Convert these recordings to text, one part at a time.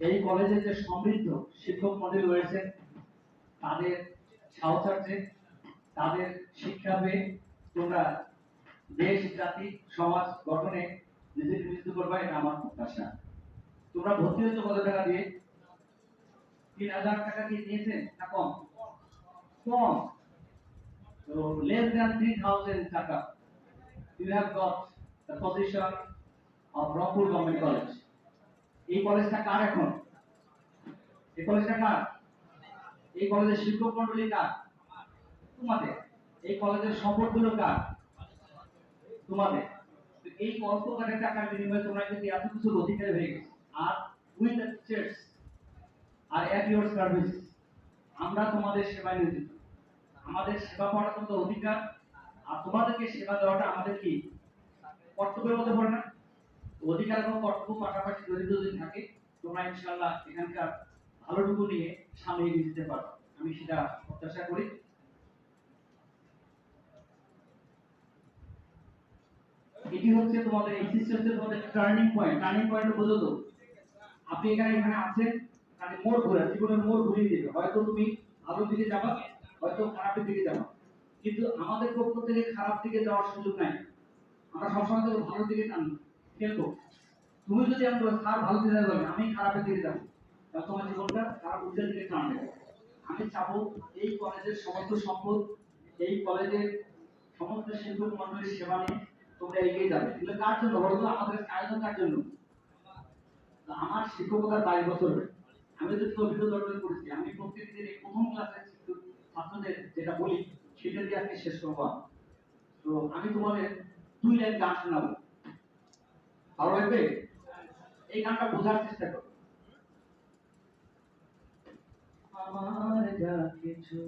এই কলেজে যে সমৃদ্ধ শিক্ষক মন্ডল রয়েছে, তাদের ছাত্রছাত্রী তাদের শিক্ষা পেয়ে তোমরা দেশ, জাতি, সমাজ গঠনে নিজেকে নিয়োজিত করবে, এটা আমার প্রত্যাশা। তোমরা ভর্তি হয়েছো কত টাকা দিয়ে? তিন হাজার টাকা দিয়ে নিয়েছেন না কম? কম। তো লেস থ্রি থাউজেন্ড টাকা। You have got the position of Rangpur government college এই কলেজটা কার এখন? এই কলেজটা কার? এই কলেজের শিক্ষক মন্ডলী কার? তোমাদের। এই কলেজের সম্পদগুলো কার? তোমাদের। এই অল্প করে টাকার বিনিময়ে তোমরা কিন্তু এত কিছু অধিকার হয়ে গেছে। আর উইথ দ্য টিচার্স আর এট ইউর সার্ভিস আমরা তোমাদের সেবায় নিয়োজিত আমাদের সেবা পাওয়াটা তোমাদের অধিকার। আর তোমাদেরকে সেবা দেওয়াটা আমাদের কি? কর্তব্যের মধ্যে পড়ে না? অধিকার এবং কর্তব্য পাশাপাশি জড়িত যদি থাকে, তোমরা ইনশাআল্লাহ এখানকার ভালোটুকু নিয়ে সামনে এগিয়ে যেতে পারো। আমি সেটা প্রত্যাশা করি। এটি হচ্ছে তোমাদের এইচএসসি হচ্ছে তোমাদের টার্নিং পয়েন্ট টার্নিং পয়েন্ট বোঝো তো আপনি এখানে এখানে আছেন মানে মোড় ঘোরা, জীবনের মোড় ঘুরিয়ে দেবে। হয়তো তুমি ভালোর দিকে যাবা, হয়তো খারাপের দিকে যাবা। কিন্তু আমাদের পক্ষ থেকে খারাপ দিকে যাওয়ার সুযোগ নাই। আমরা সবসময় তো ভালোর দিকে টান। খেলব তুমি যদি আমি স্যার, ভালো দিকে যাবে আমি খারাপের দিকে যাব। তোমার জীবনটা খারাপ উল্টের দিকে টান দেবে আমি চাবো এই কলেজের সমস্ত সম্পদ, এই কলেজের সমস্ত শিক্ষক মন্ডলীর সেবা নিয়ে তোমরা এগিয়ে যাবে। এগুলো কার জন্য? বলো তো, আমাদের আয়োজন কার জন্য? আমার শিক্ষকতার বাইশ বছর আমি যদি অভিজ্ঞতা অর্জন করেছি আমি প্রত্যেকদিন এই প্রথম ক্লাসের ছাত্রদের যেটা বলি, সেটা দিয়ে আজকে শেষ করব। তো আমি তোমাদের দুই লাইন গান শোনাবো। ভালো লাগবে? এই গানটা বোঝার চেষ্টা করো। আমার যা কিছু,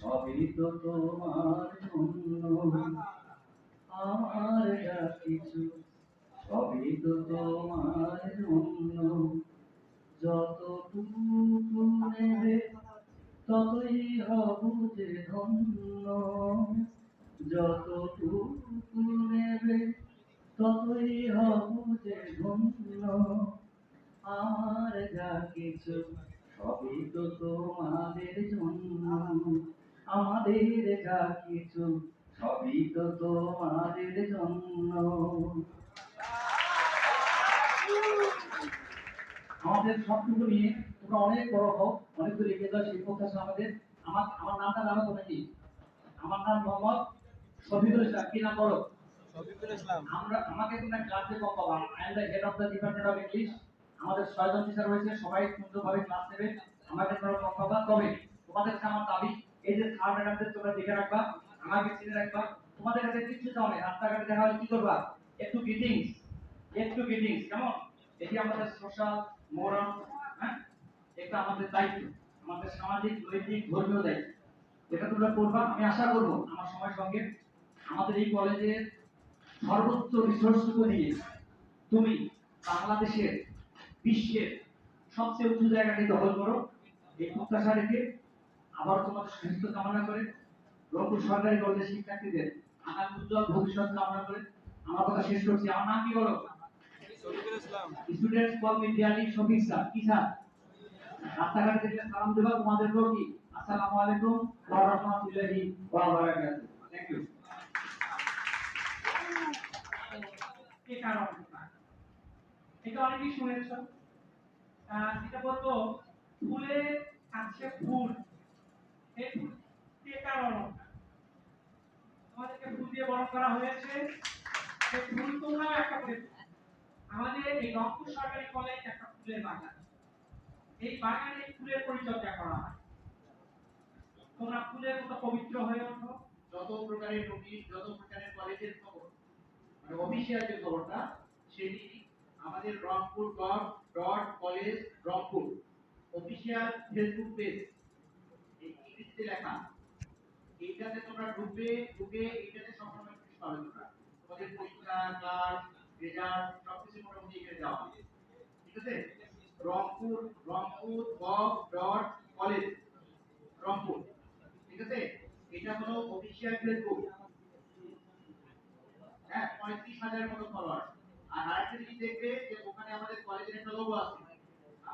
সবই তো তোমার জন্য। আমার যা কিছু, সবই তো তোমার জন্য। যতটুকু নেবে, ততই হব যে ধন্য। যতটুকু নেবে ততই হব যে ধন্য। আমার যা কিছু, সবই তো তোমাদের জন্য। আমাদের যা কিছু, সবই তো তোমাদের জন্য। আমাদের সবটুকু নিয়ে তোমরা অনেক বড় হোক অনেক দূর এগিয়ে যাও সেই প্রত্যাশা আমাদের। আমার আমার নামটা জানো তো নাকি আমার নাম মোহাম্মদ শফিকুল ইসলাম। কি নাম বলো? শফিকুল ইসলাম। আমরা, আমাকে তোমরা ক্লাসে কম পাবা? I am the head of the department of English আমাদের ছয়জন টিচার রয়েছে, সবাই সুন্দরভাবে ক্লাস নেবে। আমাকে তোমরা কম পাবা? তবে তোমাদের কাছে আমার দাবি, এই যে স্যার ম্যাডামদের তোমরা দেখে রাখবা, আমাকে চিনে রাখবা। তোমাদের কাছে কিছু চাও না রাস্তাঘাটে দেখা হলে কি করবা? একটু গ্রিটিংস একটু গ্রিটিংস কেমন? এটি আমাদের সোশ্যাল মোরাল হ্যাঁ? এটা আমাদের দায়িত্ব। আমাদের সামাজিক নৈতিক ধর্মীয় দায়িত্ব। এটা তোমরা করবা, আমি আশা করব, আমার সময়ের সঙ্গে। আমাদের এই কলেজের সর্বোচ্চ রিসোর্সটুকু নিয়ে তুমি বাংলাদেশের বিশ্বের সবচেয়ে উঁচু জায়গাটি দখল করো। এই প্রত্যাশা রেখে আবার তোমাদের সুস্থ কামনা করে রংপুর সরকারি কলেজের শিক্ষার্থীদের আগামী উজ্জ্বল ভবিষ্যৎ কামনা করে। আমার কথা শেষ করছি। আমার নাম কি বলো? Students call me dearly Shafiq sir. কি স্যার? রাস্তাঘাটে দেখলে সালাম দেবা তোমাদেরকেও কি? আসসালামু আলাইকুম। ওয়া রাহমাতুল্লাহি ওয়া বারাকাতুহু থ্যাংক ইউ ফুলে আছে ফুল। দিয়ে হয়েছে। একটা আমাদের এই সরকারি কলেজ একটা ফুলের বাগান। এই বাগানে ফুলের পরিচর্যা করা হয়। তোমরা ফুলের মতো পবিত্র হয়ে ওঠো। যত প্রকারের নোটিশ যত প্রকারের কলেজের খবর মানে অফিসিয়াল যে খবরটা, সেটি আমাদের Rangpur gov dot college Rangpur official Facebook page. ইংরেজিতে লেখা, এইটাতে তোমরা ঢুকবে, ঢুকে এইটাতে সবসময় নোটিশ পাবে তোমরা। তোমাদের পরীক্ষা ক্লাস, রেজাল্ট, সবকিছু মোটামুটি এখানে হবে ঠিক আছে? Rangpur Rangpur gov dot college, Rangpur. ঠিক আছে? এটা হলো অফিসিয়াল ফেসবুক। হ্যাঁ পঁয়ত্রিশ আছে।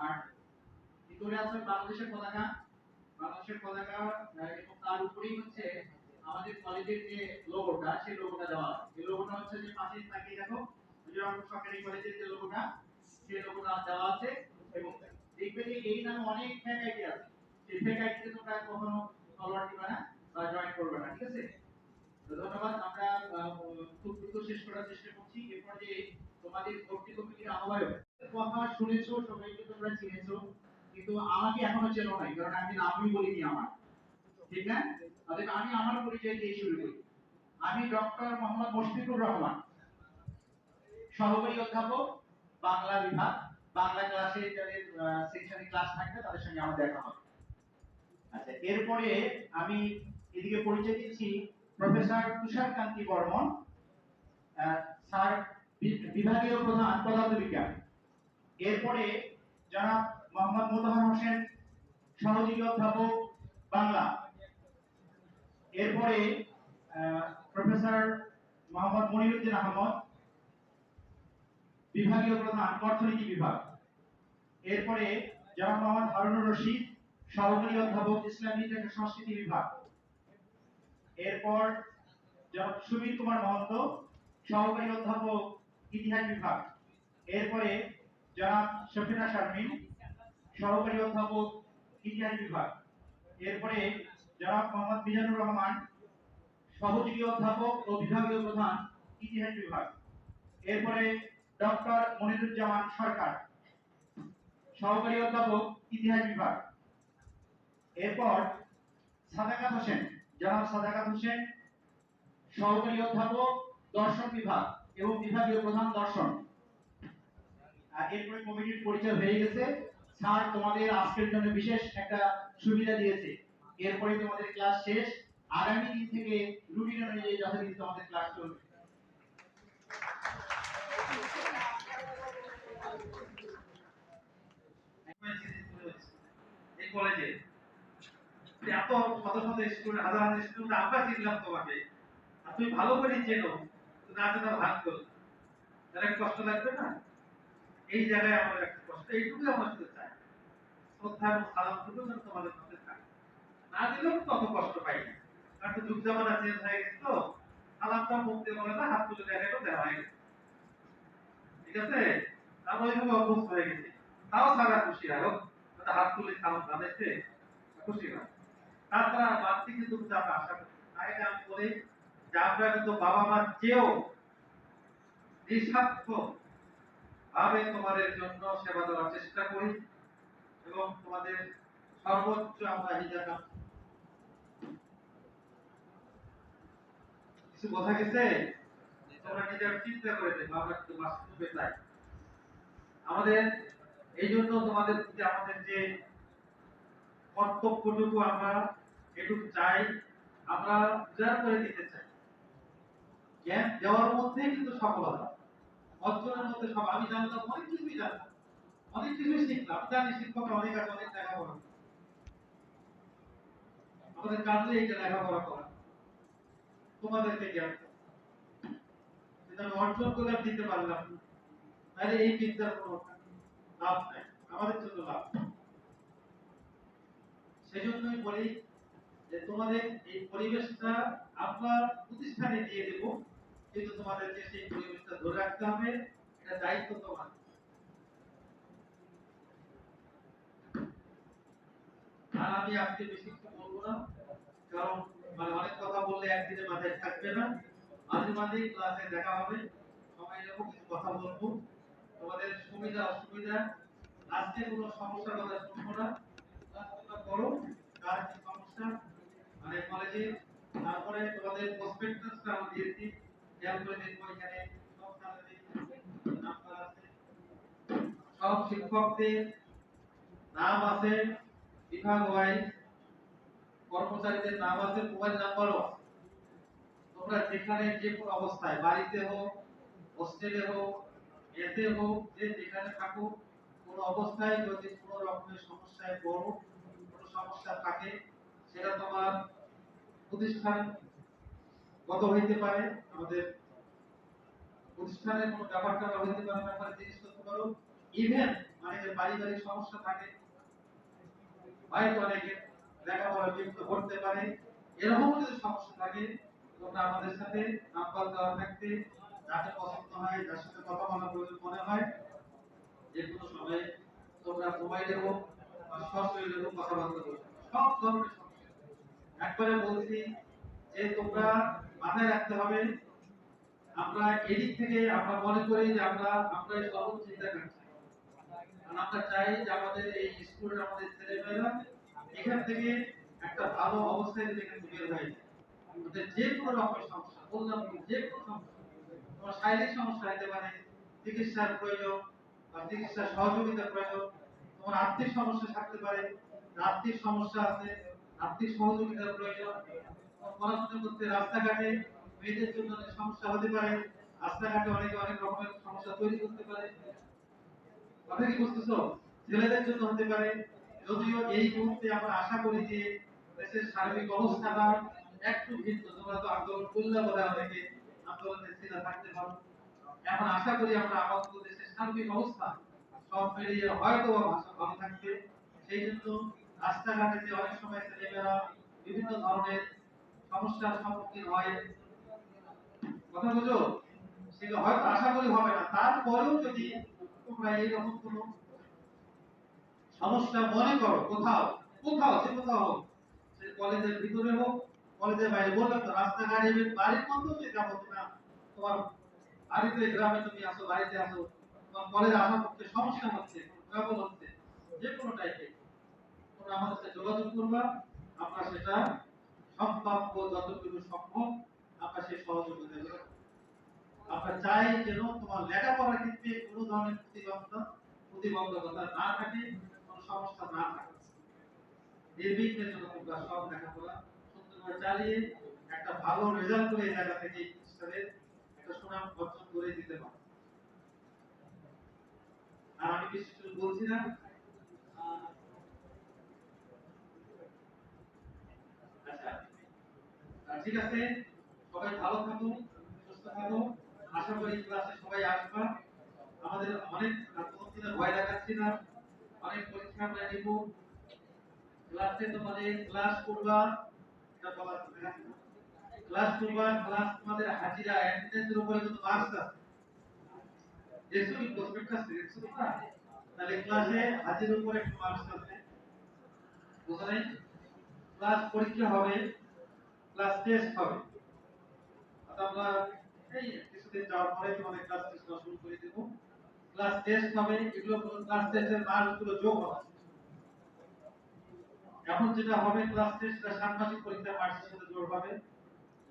আর ভিতরে হচ্ছে যে লোগোটা তাকিয়ে দেখো মিজোরাম সরকারি কলেজের যে লোগোটা সেই লোগোটা দেওয়া আছে। দেখবে যে এই অনেক আইডি আছে। সেই তোমরা কখনো ফলোয়ার দিবে না বা জয়েন করবে না, ঠিক আছে? ধন্যবাদ, আমরা খুব দ্রুত শেষ করার চেষ্টা করছি। এরপর যে তোমাদের ভর্তি কমিটির আহ্বায়ক, কথা শুনেছো সবাইকে তোমরা চিনেছো, কিন্তু আমাকে এখনও চেনো নাই, কারণ আমি নামই বলিনি আমার। ঠিক না? অতএব আমি আমার পরিচয় দিয়ে শুরু করি। আমি ডক্টর মোহাম্মদ মুশফিকুর রহমান, সহকারী অধ্যাপক, বাংলা বিভাগ, বাংলা ক্লাসে যাদের সেকশনে ক্লাস থাকবে, তাদের সঙ্গে আমার দেখা হবে। আচ্ছা এরপরে আমি এদিকে পরিচয় দিচ্ছি প্রফেসর তুষার কান্তি বর্মন স্যার বিভাগীয় প্রধান পদার্থবিজ্ঞান এরপরে জনাব মোহাম্মদ মোতাহার হোসেন, সহযোগী অধ্যাপক, বাংলা। এরপরে প্রফেসর মোহাম্মদ মনিরুদ্দিন আহমদ, বিভাগীয় প্রধান, অর্থনীতি বিভাগ। এরপরে জনাব মোহাম্মদ হারুনুর রশিদ, সহকারী অধ্যাপক, ইসলামী সংস্কৃতি বিভাগ। এরপর জনাব সুবীর কুমার মহন্ত সহকারী অধ্যাপক ইতিহাস বিভাগ, এরপরে জনাব শফিনা শারমিন সহকারী অধ্যাপক ইতিহাস বিভাগ, এরপরে জনাব মোহাম্মদ মিজানুর রহমান সহযোগী অধ্যাপক ও বিভাগীয় প্রধান ইতিহাস বিভাগ, এরপরে ডক্টর মনিরুজ্জামান সরকার সহকারী অধ্যাপক ইতিহাস বিভাগ, এরপর সাদাকাত হোসেন জনাব সাদাকাত হোসেন, সহকারী অধ্যাপক দর্শন বিভাগ এবং বিভাগীয় প্রধান দর্শন। আর এরপরে কমিটির পরিচয় হয়ে গেছে। স্যার তোমাদের আজকের জন্য বিশেষ একটা সুবিধা দিয়েছে। এরপরে তোমাদের ক্লাস শেষ। আগামী দিন থেকে রুটিন অনুযায়ী যথারীতি তোমাদের ক্লাস চলবে। কলেজে। এত শত শত স্টুডেন্ট হাজার হাজার স্টুডেন্ট আমরা চিনলাম তোমাকে। আর তুমি ভালো করে চেনো না ভাগ করো একটা কষ্ট লাগবে না? এই জায়গায় একটা কষ্ট, এইটুকুই আমরা শুধু চাই। শ্রদ্ধা এবং যেন তোমাদের থাকে। না দিলেও তত কষ্ট পাই না। কারণ যুগ জামানা চেঞ্জ হয়ে গেছে তো। সালামটা মুখ বলে না, হাত তুলে দেওয়া হয়ে ঠিক আছে? আমরা ওইভাবে অভ্যস্ত হয়ে গেছি। তাও সারা খুশি হয় হাত তুলে সালাম জানাইছে খুশি হয় তাছাড়া বাড়তি কিন্তু আমরা আশা করি। আগে আমি বলি যে আমরা কিন্তু বাবা মার চেয়েও নিঃস্বার্থ ভাবে তোমাদের জন্য সেবা দেওয়ার চেষ্টা করি এবং তোমাদের সর্বোচ্চ আমরা হিজাব কিছু বোঝা গেছে? তোমরা নিজের চিন্তা করে দেখো, আমরা কিন্তু বাস্তবে চাই আমাদের এই জন্য তোমাদের প্রতি আমাদের যে কর্তব্যটুকু আমরা এটুকু চাই, আমরা উজাড় করে দিতে চাই। জ্ঞান দেওয়ার মধ্যেই কিন্তু সফলতা। অর্জনের মধ্যে সব আমি জানতাম অনেক কিছুই জানতাম অনেক কিছুই শিখলাম। জানি শিক্ষক অনেক আছে, অনেক লেখাপড়া। আমাদের কাজে এইটা লেখাপড়া করা। তোমাদেরকে জ্ঞান আমি অর্জন করে দিতে পারলাম। তাহলে এই বিদ্যার কোনো লাভ নাই। আমাদের জন্য লাভ নাই। সেজন্যই বলি যে তোমাদের এই পরিবেশটা আমরা প্রতিষ্ঠানে দিয়ে দেব, কিন্তু তোমাদেরকে সেই পরিবেশটা ধরে রাখতে হবে, এটা দায়িত্ব তোমার। আর আমি আজকে বেশি বলব না, কারণ মানে অনেক কথা বললে একদিনে মাথায় থাকবে না। মাঝে মাঝে ক্লাসে দেখা হবে নেব কিছু কথা বলব। তোমাদের সুবিধা, অসুবিধা, আজকে কোনো সমস্যার কথা শুনব না। করো, কার কি সমস্যা মানে কলেজে তারপরে তোমাদের আমি দিয়েছি এখানে সব আছে। সব নাম আছে, বিভাগ কর্মচারীদের নাম আছে তোমরা যেখানে যে অবস্থায়, বাড়িতে হোক হোস্টেলে হোক এতে হোক, যে যেখানে থাকো কোনো অবস্থায় যদি কোনো রকমের সমস্যায় পড়ো, কোনো সমস্যা থাকে, সেটা তোমার প্রতিষ্ঠান গত হইতে পারে, আমাদের প্রতিষ্ঠানের কোনো ব্যাপার ট্যাপার হইতে পারে ব্যাপারে জিনিস করতে পারো। ইভেন অনেকের পারিবারিক সমস্যা থাকে হয়তো অনেকে লেখাপড়া বিরক্ত করতে পারে, এরকম যদি সমস্যা থাকে তোমরা আমাদের সাথে নাম্বার দেওয়া থাকতে যাকে পছন্দ হয়, যার সাথে কথা বলা প্রয়োজন মনে হয়, যে কোনো সময়ে তোমরা মোবাইলে হোক বা সশরীরে হোক কথাবার্তা বলবে সব ধরনের একবারে বলছি যে তোমরা মাথায় রাখতে হবে, আমরা এদিক থেকে আমরা মনে করি যে আমরা আমরা সর্বোচ্চ চিন্তা করছি। আমরা চাই যে আমাদের এই স্কুলের আমাদের ছেলেমেয়েরা এখান থেকে একটা ভালো অবস্থায় যদি থেকে বের হয়ে যে কোনো রকমের সমস্যা বললাম যে কোনো সমস্যা তোমার শারীরিক সমস্যা হতে পারে, চিকিৎসার প্রয়োজন বা চিকিৎসার সহযোগিতার প্রয়োজন, তোমার আর্থিক সমস্যা থাকতে পারে, আর্থিক সমস্যা আছে আর্থিক সহযোগিতার প্রয়োজন। পড়াশোনা করতে রাস্তাঘাটে মেয়েদের জন্য সমস্যা হতে পারে। রাস্তাঘাটে অনেকে অনেক রকমের সমস্যা তৈরি করতে পারে। কথা কি বুঝতেছো? ছেলেদের জন্য হতে পারে। যদিও এই মুহূর্তে আমরা আশা করি যে দেশের সার্বিক অবস্থাটা একটু ভিন্ন। তোমরা তো আন্দোলন করলে বলে অনেকে আন্দোলনের চিন্তা থাকতে পারো। এখন আশা করি আমরা আমাদের দেশের সার্বিক অবস্থা সব মিলিয়ে হয়তো ভালো থাকবে। সেই জন্য রাস্তাঘাটে যে অনেক সময় ছেলেমেয়েরা বিভিন্ন ধরনের সমস্যার সম্মুখীন হয়। কথা বুঝো? সেটা হয়তো আশা করি হবে না। তারপরেও যদি তোমরা এইরকম কোনো সমস্যা মনে করো, কোথাও কোথাও সে কোথাও হোক, সে কলেজের ভিতরে হোক, কলেজের বাইরে বললাম তো, রাস্তাঘাটে বাড়ির মধ্যেও যে যাব না তোমার বাড়িতে, গ্রামে তুমি আসো, বাড়িতে আসো, তোমার কলেজে আসার পক্ষে সমস্যা হচ্ছে ট্রাবল হচ্ছে যে কোনো টাইপের তোমরা আমাদের সাথে যোগাযোগ করবা। আমরা সেটা সম্ভাব্য যতটুকু সম্ভব আমরা সেই সহযোগিতা করব আমরা চাই যেন তোমার লেখাপড়ার ক্ষেত্রে কোনো ধরনের প্রতিবন্ধকতা প্রতিবন্ধকতা না থাকে, কোনো সমস্যা না থাকে। নির্বিঘ্নে যেন তোমরা সব লেখাপড়া সুন্দরভাবে চালিয়ে একটা ভালো রেজাল্ট করে এই জায়গা থেকে প্রতিষ্ঠানের একটা সুনাম অর্জন করে দিতে পারো। আর আমি কিছু বলছি না। ঠিক আছে? সবাই ভালো থাকো সুস্থ থাকো আশা করি ক্লাসে সবাই আসবা। আমাদের অনেক প্রতিদিন ভয় দেখাচ্ছি না। অনেক পরীক্ষা আমরা নিব। ক্লাসে তোমাদের ক্লাস করবা। এটা বলা না? ক্লাস করবা, ক্লাস তোমাদের হাজিরা অ্যাটেন্ডেন্সের উপরে কিন্তু মার্কস আছে। কি প্রসপেক্টাস দেখছ তোমরা তাহলে ক্লাসে হাজির উপরে একটু মার্কস আছে। বুঝা নাই ক্লাস পরীক্ষা হবে। ক্লাস টেস্ট হবে। অর্থাৎ আমরা এই কিছুদিন যাওয়ার পরে তোমাদের ক্লাস টেস্ট শুরু করে দেবো। ক্লাস টেস্ট হবে, এগুলো ক্লাস টেস্টের মার্কগুলো যোগ হবে এখন যেটা হবে ক্লাস টেস্টটা ষান্মাসিক পরীক্ষার মার্কসের সাথে যোগ হবে।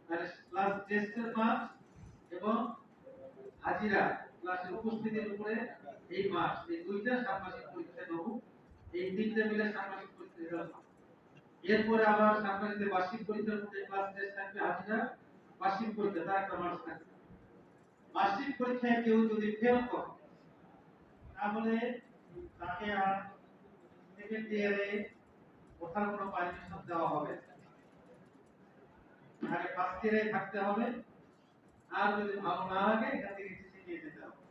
তাহলে ক্লাস টেস্টের মার্কস এবং হাজিরা ক্লাসের উপস্থিতির উপরে এই মার্কস এই দুইটা ষান্মাসিক পরীক্ষা নেব। এই তিনটে মিলে ষান্মাসিক পরীক্ষা হবে। এরপরে আবার ষান্মাসিক বার্ষিক পরীক্ষার মধ্যে ক্লাস টেস্ট থাকবে হাজিরা বার্ষিক পরীক্ষা, তার একটা মার্কস থাকবে। বার্ষিক পরীক্ষায় কেউ যদি ফেল করে, তাহলে তাকে আর সেকেন্ড ইয়ারে ওঠার কোনো পারমিশন দেওয়া হবে তাকে ফার্স্ট ইয়ারে থাকতে হবে। আর যদি ভালো না লাগে, এখান থেকে নিয়ে যেতে হবে।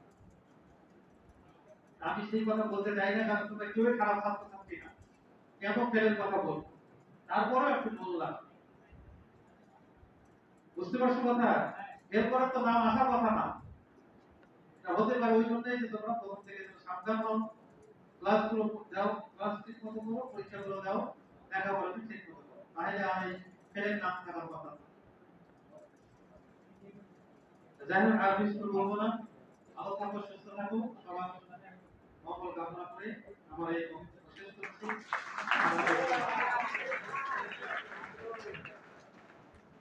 আমি সেই কথা বলতে চাই না, কারণ তোমরা কেউ খারাপ ছাত্র ছাত্রী না। কেন ফেলের কথা বলব? তারপরেও একটু বললাম। বুঝতে পারছ কথা? এরপরে তো নাম আসার কথা না। হতে পারে ওই জন্যই যে তোমরা প্রথম থেকে সাবধান হও। ক্লাসগুলো দাও, ক্লাস ঠিক মতো করো, পরীক্ষাগুলো দাও লেখাপড়া ঠিক মতো করো। তাহলে এই ফেলের নাম থাকার কথা। যাই হোক, আর করে বলব না। ভালো থাকো, সুস্থ থাকো। সবার মঙ্গল কামনা করে আমার এই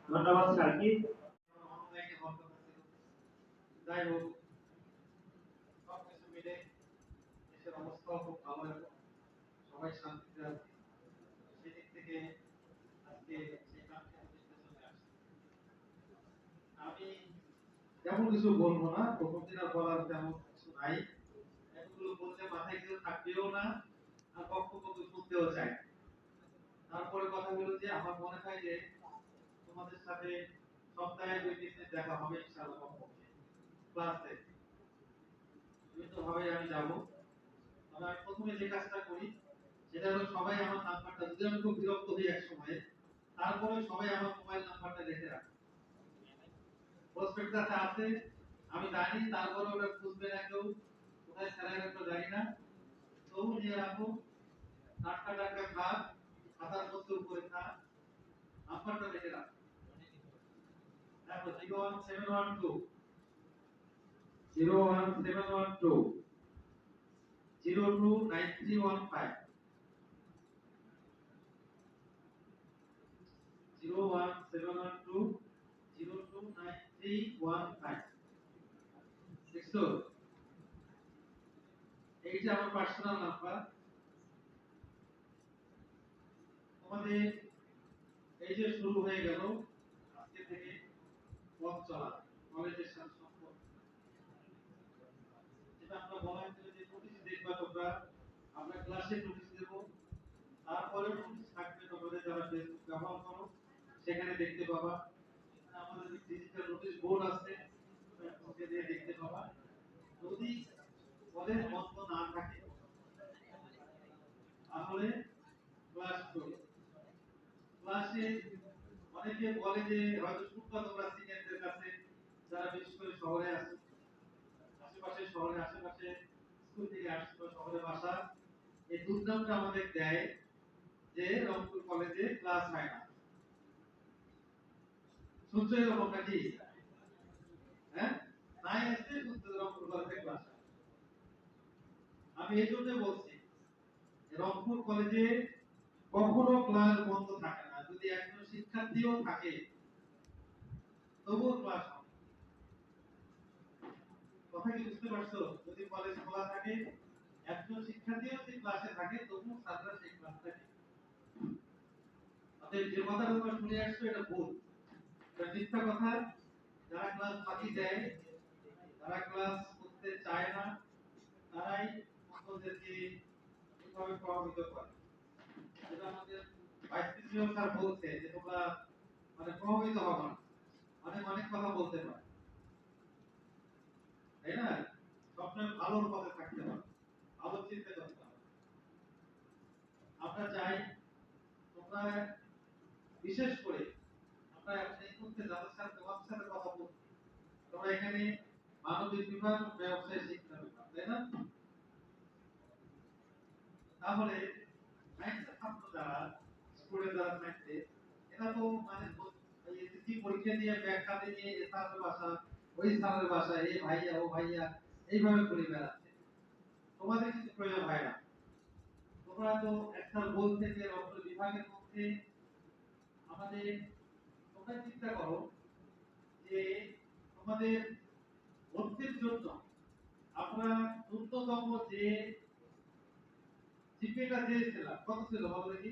ধন্যবাদ স্যারকে যাই হোক, সবকিছু মিলে দেশের অবস্থাও খুব ভালো এখন সবাই শান্তিতে আছে। সেদিক থেকে আজকে সেই আমি তেমন কিছু বলব না, প্রথম দিন বলার তেমন কিছু নাই। এগুলো বললে মাথায় কিছু থাকবেও না। তারপরে কথা বলো যে আমার মনে হয় যে তোমাদের সাথে সপ্তাহে দুই তিন দেখা হবে ক্লাসে আমি যাব। আমরা প্রথমে যে কাজটা করি, সেটা হলো সবাই আমার নাম্বারটা, যদি আমি খুব বিরক্ত হই এক সময়ে, তারপরে সবাই আমার মোবাইল নাম্বারটা লিখে রাখে। প্রসপেক্টাসে আছে, আমি জানি, তারপরে ওটা খুঁজবে না কেউ। কোথায় স্যালারি রাখবে জানি না। তবু নিয়ে রাখো। টাটকা টাটকা খাপ খাতার মধ্যে উপরে খা নাম্বারটা লিখে রাখো। তারপর zero one seven one two zero one seven one two zero two nine three one five zero one seven one two zero two nine three one five দেখছ? আমার পার্সোনাল নাম্বার তোমাদের এই যে শুরু হয়ে গেল, আজকে থেকে পথ চলা কলেজের সাথে সম্পর্ক। যেটা আমরা বলা যে নোটিশ দেখবা তোমরা, আমরা ক্লাসে নোটিশ দেবো তারপরে থাকবে তোমাদের যারা ফেসবুক ব্যবহার করো, সেখানে দেখতে পাবা। আমাদের ডিজিটাল নোটিশ বোর্ড আছে ওকে দিয়ে দেখতে পাবা। যদি কলেজ বন্ধ না থাকে, তাহলে ক্লাস করো। ক্লাসে অনেকে বলে যে, হয়তো তোমরা সিনিয়রদের কাছে যারা বিশেষ করে শহরে আছে, আশেপাশে শহরে, আশেপাশে স্কুল থেকে শহরে বাসা, এই দুর্নামটা আমাদের দেয় যে রংপুর কলেজে ক্লাস হয় না। শুনছো এরকম নাকি হ্যাঁ? নাই রংপুর কলেজে ক্লাস আমি এই জন্য বলছি, রংপুর কলেজে কখনো ক্লাস বন্ধ থাকে না। যদি একজন শিক্ষার্থীও থাকে, তবুও ক্লাস হবে। কথা কি বুঝতে পারছ? যদি কলেজ খোলা থাকে একজন শিক্ষার্থীও যদি ক্লাসে থাকে, তবুও ছাত্ররা সেই ক্লাসটাকে অতএব যে কথা তোমরা শুনে আসছো, এটা ভুল। এটা মিথ্যা কথা। যারা ক্লাস ফাঁকি দেয় ক্লাস করতে চায় না, তারাই অন্যদেরকে এভাবে প্রভাবিত করে। যেটা আমাদের মানে প্রভাবিত হবা না। অনেক অনেক কথা বলতে পারে। তাই না? সবসময় ভালোর পথে থাকতে হবে ভালো চিন্তা করতে হবে আমরা চাই তোমরা বিশেষ করে আমরা এখানে মানবিক বিভাগ, ব্যবসায় শিক্ষা বিভাগ, তাই না? তাহলে সায়েন্সে এরা তো মানে এসএসসি পরীক্ষা দিয়ে ব্যাখ্যাতে নিয়ে স্যারের বাসা, ওই স্যারের বাসা এই ভাইয়া, ও ভাইয়া, এইভাবে ঘুরে বেড়াচ্ছে। তোমাদের কিছু প্রয়োজন হয় না। তোমরা তো একটা বল থেকে রক্ত বিভাগের মধ্যে আমাদের তোমরা চিন্তা করো যে তোমাদের ভর্তির জন্য আমরা ন্যূনতম যে জিপিএটা চেয়েছিলাম কত ছিল বলো দেখি?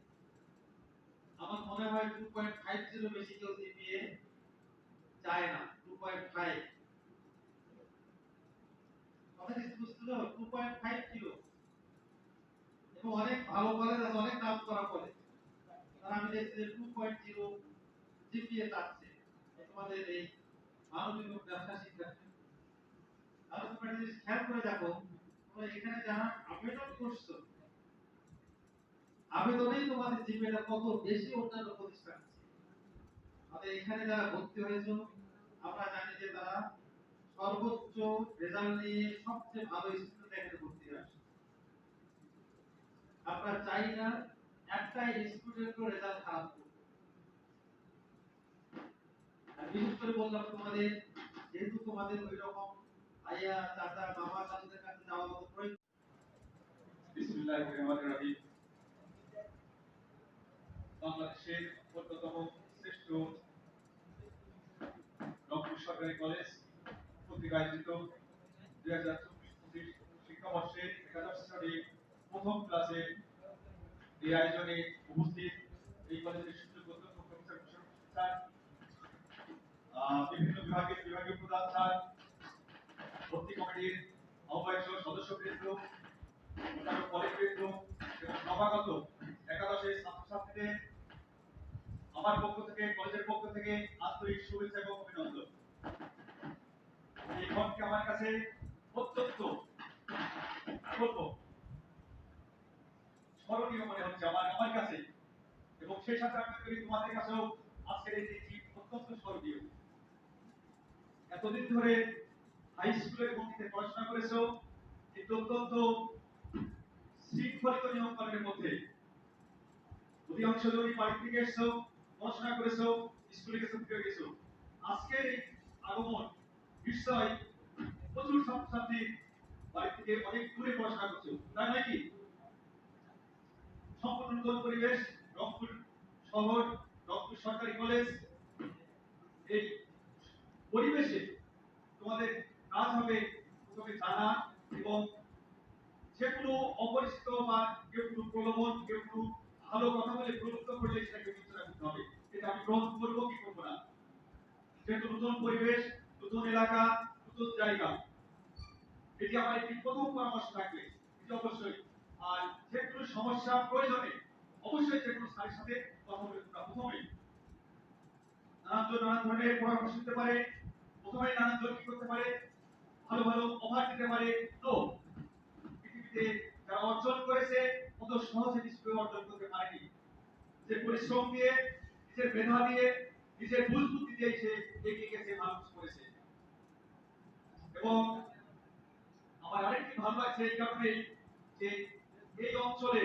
আমার মনে হয় টু পয়েন্ট ফাইভ জিরো বেশি কেউ সিপিএ চায় না টু পয়েন্ট ফাইভ কথা বুঝতে জিরো এবং অনেক ভালো কলেজ আছে অনেক নাম করা কলেজ তারা আমি দেখছি যে টু পয়েন্ট জিরো চাচ্ছে। তোমাদের এই মানবিক ব্যবসা আর তোমরা খেয়াল করে দেখো, তোমরা এখানে যারা আবেদন করছ আবেদনেই তোমাদের জিপিএটা কত বেশি অন্যান্য প্রতিষ্ঠান আমাদের এখানে যারা ভর্তি হয়েছো, আমরা জানি যে তারা সর্বোচ্চ রেজাল্ট নিয়ে সবচেয়ে ভালো স্টুডেন্ট এখানে ভর্তি আসে আমরা চাই না একটা স্টুডেন্টও রেজাল্ট খারাপ করুক বিশেষ করে বললাম তোমাদের, যেহেতু তোমাদের ওই রকম আইয়া চাচা মামা চাচাদের কাছে যাওয়ার মতো প্রয়োজন বিসমিল্লাহির রহমানির রহিম। বাংলাদেশের অন্যতম শ্রেষ্ঠ রংপুর সরকারি কলেজ আয়োজিত দুই হাজার চব্বিশ শিক্ষাবর্ষে একাদশ প্রথম ক্লাসে এই আয়োজনে উপস্থিত এই কলেজের আহ, বিভিন্ন বিভাগের বিভাগীয় প্রধান স্যার ভর্তি কমিটির আহ্বায়ক অন্যান্য কলেজবৃন্দ এবং সভাগত একাদশের ছাত্রছাত্রীদের আমার পক্ষ থেকে, কলেজের পক্ষ থেকে আন্তরিক শুভেচ্ছা এবং অভিনন্দন। এই ঘরটি আমার কাছে অত্যন্ত স্মরণীয় মনে হচ্ছে আমার আমার কাছে। এবং সেই সাথে আমি করি তোমাদের কাছেও আজকের এই দিনটি অত্যন্ত স্মরণীয়। এতদিন ধরে হাই স্কুলের গতিতে পড়াশোনা করেছ, কিন্তু অত্যন্ত শৃঙ্খলিত নিয়ম মধ্যে অধিকাংশ জনই বাড়ি থেকে এসছো। পড়াশোনা করেছ স্কুলে গেছো ফিরে গেছো। আজকের এই আগমন, নিশ্চয় প্রচুর ছাত্রছাত্রী বাড়ি থেকে অনেক দূরে পড়াশোনা করছ। তাই নাকি সম্পূর্ণ নতুন পরিবেশ, রংপুর শহর, রংপুর সরকারি কলেজ। এই পরিবেশে তোমাদের কাজ হবে প্রথমে জানা এবং যেগুলো অপরিচিত বা কেউ কোনো প্রলোভন, কেউ কোনো ভালো কথা বলে প্রলুপ্ত করলে সেটাকে বিবেচনা করতে হবে। এটা আমি গ্রহণ করব কি করব না? যেহেতু নতুন পরিবেশ, নতুন এলাকা, নতুন জায়গা। এটি আমার একটি প্রথম পরামর্শ থাকবে, এটি অবশ্যই। আর যে কোনো সমস্যা প্রয়োজনে অবশ্যই যে কোনো স্যারের সাথে কথা বলে প্রথমে নানান জন নানান ধরনের পরামর্শ দিতে পারে। প্রথমে নানান জন কি করতে পারে? ভালো ভালো অফার দিতে পারে। তো, পৃথিবীতে যারা অর্জন করেছে অত সহজে নিশ্চয়ই অর্জন করতে পারেনি। যে পরিশ্রম দিয়ে, নিজের মেধা দিয়ে, নিজের বুঝ বুদ্ধি দিয়ে সে এগিয়ে গেছে ভালো কিছু করেছে। এবং আমার আরেকটি ভালো লাগছে এই কারণে যে এই অঞ্চলে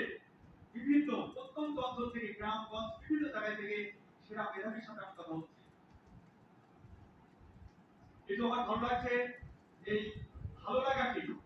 বিভিন্ন, প্রত্যন্ত অঞ্চল থেকে, গ্রামগঞ্জ, বিভিন্ন জায়গায় থেকে সেরা মেধাবীর সাথে আমার কথা হচ্ছে কিন্তু আমার ভালো লাগছে এই ভালো লাগাটি জীবনে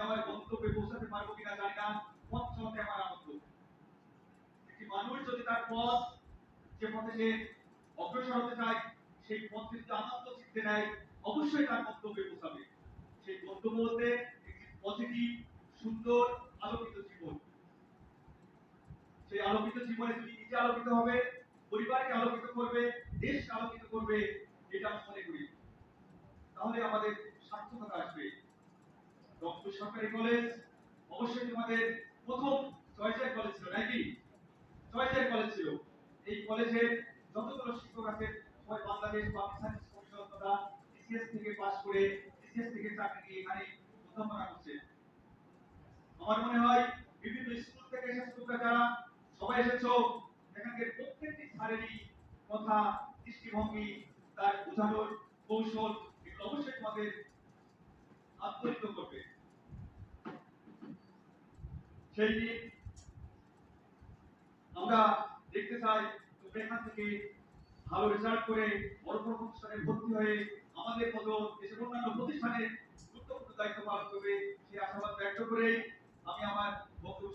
আমার গন্তব্যে পৌঁছাতে পারব কিনা জানি না। পথ চলতে আমার আনন্দ। একটি মানুষ যদি তার পথ যে পথে সে অগ্রসর হতে চায়, সেই পথে যদি আনন্দ চিনতে নেয়, অবশ্যই তার গন্তব্যে পৌঁছাবে। সেই গন্তব্য বলতে একটি পজিটিভ, সুন্দর, আলোকিত জীবন। সেই আলোকিত জীবনে তুমি নিজে আলোকিত হবে, পরিবারকে আলোকিত করবে, দেশকে আলোকিত করবে, এটা আমি মনে করি। তাহলে আমাদের সার্থকতা আসবে। সরকারি কলেজ, অবশ্যই তোমাদের প্রথম কলেজ ছিল, নাকি? কলেজ ছিল। এই কলেজের যতগুলো শিক্ষক আছে, সবাই বাংলাদেশ বিসিএস থেকে পাস করে বিসিএস থেকে চাকরি নিয়ে এখানে অধ্যাপনা করছে। আমার মনে হয় বিভিন্ন স্কুল থেকে এসেছে তোমরা যারা সবাই এসেছ, এখানকার প্রত্যেকটি স্যারেরই কথা, দৃষ্টিভঙ্গি, তার বোঝানোর কৌশল, এগুলো অবশ্যই তোমাদের আত্মরিত করবে। সেই দিন আমরা দেখতে চাই এখান থেকে ভালো রেজাল্ট করে বড় বড় প্রতিষ্ঠানে ভর্তি হয়ে আমাদের মতো দেশের অন্যান্য প্রতিষ্ঠানে গুরুত্বপূর্ণ দায়িত্ব পালন করবে। সেই আশাবাদ ব্যক্ত করে আমি আমার বক্তব্য